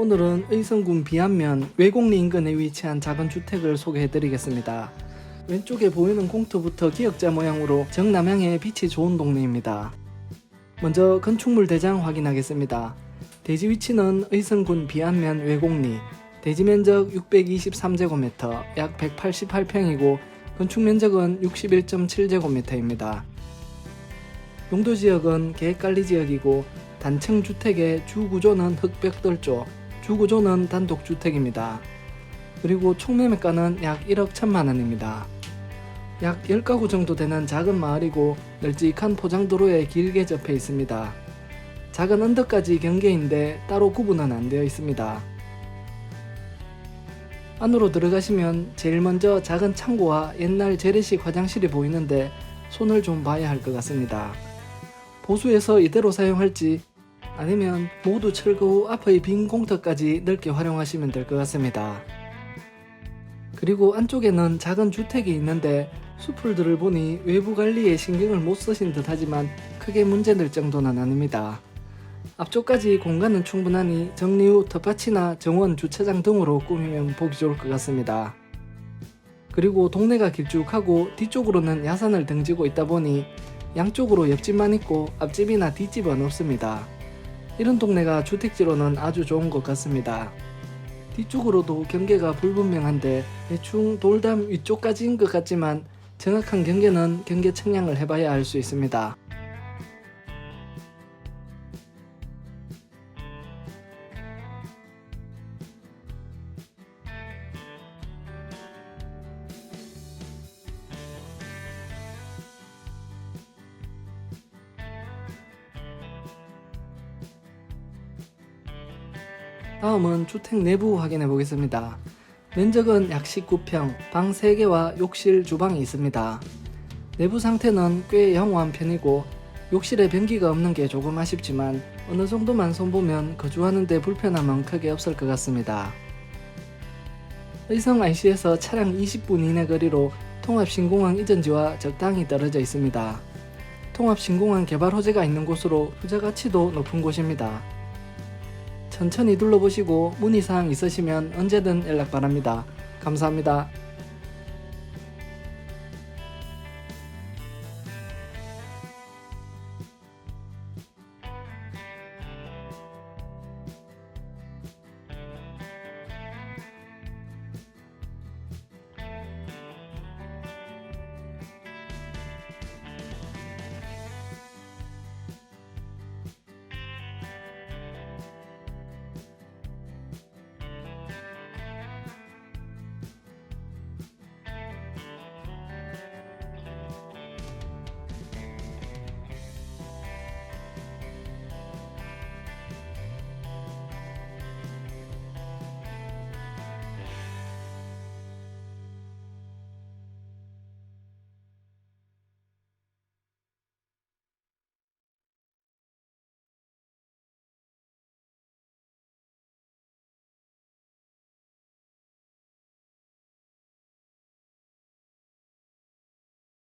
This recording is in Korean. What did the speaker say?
오늘은 의성군 비안면 외곡리 인근에 위치한 작은 주택을 소개해드리겠습니다. 왼쪽에 보이는 공터부터 기역자 모양으로 정남향에 빛이 좋은 동네입니다. 먼저 건축물 대장 확인하겠습니다. 대지 위치는 의성군 비안면 외곡리, 대지 면적 623제곱미터, 약 188평이고 건축 면적은 61.7제곱미터입니다. 용도 지역은 계획관리 지역이고 단층 주택의 주 구조는 흑백돌조, 주 구조는 단독 주택입니다. 그리고 총 매매가는 약 1억 1천만 원입니다. 약 10가구 정도 되는 작은 마을이고 널찍한 포장도로에 길게 접해 있습니다. 작은 언덕까지 경계인데 따로 구분은 안 되어 있습니다. 안으로 들어가시면 제일 먼저 작은 창고와 옛날 재래식 화장실이 보이는데 손을 좀 봐야 할 것 같습니다. 보수해서 이대로 사용할지 아니면 모두 철거 후 앞의 빈 공터까지 넓게 활용하시면 될 것 같습니다. 그리고 안쪽에는 작은 주택이 있는데 수풀들을 보니 외부 관리에 신경을 못 쓰신 듯 하지만 크게 문제될 정도는 아닙니다. 앞쪽까지 공간은 충분하니 정리 후 텃밭이나 정원 주차장 등으로 꾸미면 보기 좋을 것 같습니다. 그리고 동네가 길쭉하고 뒤쪽으로는 야산을 등지고 있다 보니 양쪽으로 옆집만 있고 앞집이나 뒷집은 없습니다. 이런 동네가 주택지로는 아주 좋은 것 같습니다. 뒤쪽으로도 경계가 불분명한데 대충 돌담 위쪽까지인 것 같지만 정확한 경계는 경계 측량을 해봐야 알 수 있습니다. 다음은 주택 내부 확인해 보겠습니다. 면적은 약 19평, 방 3개와 욕실, 주방이 있습니다. 내부 상태는 꽤 양호한 편이고 욕실에 변기가 없는 게 조금 아쉽지만 어느 정도만 손보면 거주하는데 불편함은 크게 없을 것 같습니다. 의성 IC에서 차량 20분 이내 거리로 통합신공항 이전지와 적당히 떨어져 있습니다. 통합신공항 개발 호재가 있는 곳으로 투자 가치도 높은 곳입니다. 천천히 둘러보시고 문의사항 있으시면 언제든 연락 바랍니다. 감사합니다.